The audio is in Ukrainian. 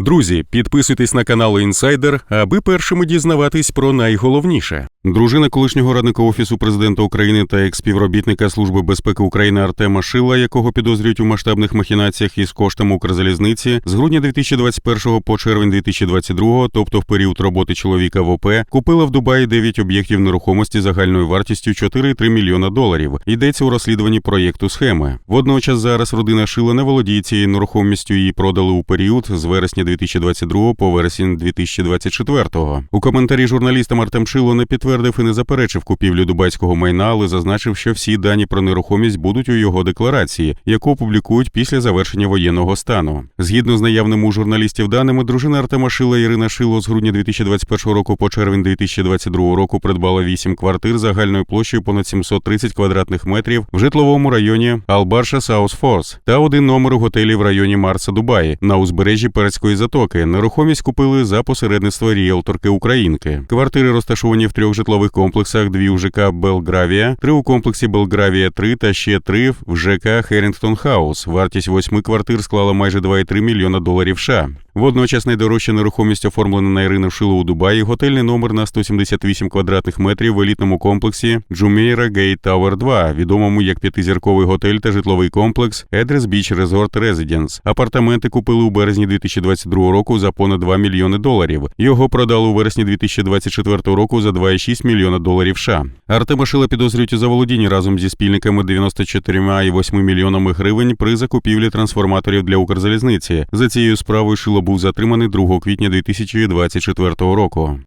Друзі, підписуйтесь на канал Інсайдер, аби першими дізнаватись про найголовніше. Дружина колишнього радника офісу президента України та експівробітника Служби безпеки України Артема Шила, якого підозрюють у масштабних махінаціях із коштами Укрзалізниці, з грудня 2021 по червень 2022, тобто в період роботи чоловіка в ОП, купила в Дубаї 9 об'єктів нерухомості загальною вартістю 4,3 мільйона доларів. Йдеться у розслідуванні проєкту схеми. Водночас зараз родина Шила не володіє цією нерухомістю. Її продали у період з вересня 2022 по вересень 2024. У коментарі журналістам Артем Шило не підтвердив і не заперечив купівлю дубайського майна, але зазначив, що всі дані про нерухомість будуть у його декларації, яку опублікують після завершення воєнного стану. Згідно з наявними у журналістів даними, дружина Артема Шила Ірина Шило з грудня 2021 року по червень 2022 року придбала 8 квартир загальною площею понад 730 квадратних метрів в житловому районі Албарша Саус Форс та один номер у готелі в районі Марса Дубаї на узбережжі Перецької затоки. Нерухомість купили за посередництво ріелторки Українки. Квартири розташовані в трьох житлових комплексах: дві у ЖК Белгравія, три у комплексі Белгравія 3 та ще три в ЖК Херінгтон Хаус. Вартість восьми квартир склала майже 2,3 мільйона доларів США. Водночас найдорожча нерухомість оформлена на Ірину Шило у Дубаї. Готельний номер на 178 квадратних метрів в елітному комплексі Джумейра Гейт Тауер 2, відомому як п'ятизірковий готель та житловий комплекс Едрес Біч Резорт Резиденс. Апартаменти купили у березні 2022 року за понад 2 мільйони доларів. Його продали у вересні 2024 року за 2,6 мільйона доларів США. Артема Шила підозрюють у заволодінні разом зі спільниками 94,8 мільйонами гривень при закупівлі трансформаторів для Укрзалізниці. За цією справою Шило був затриманий 2 квітня 2024 року.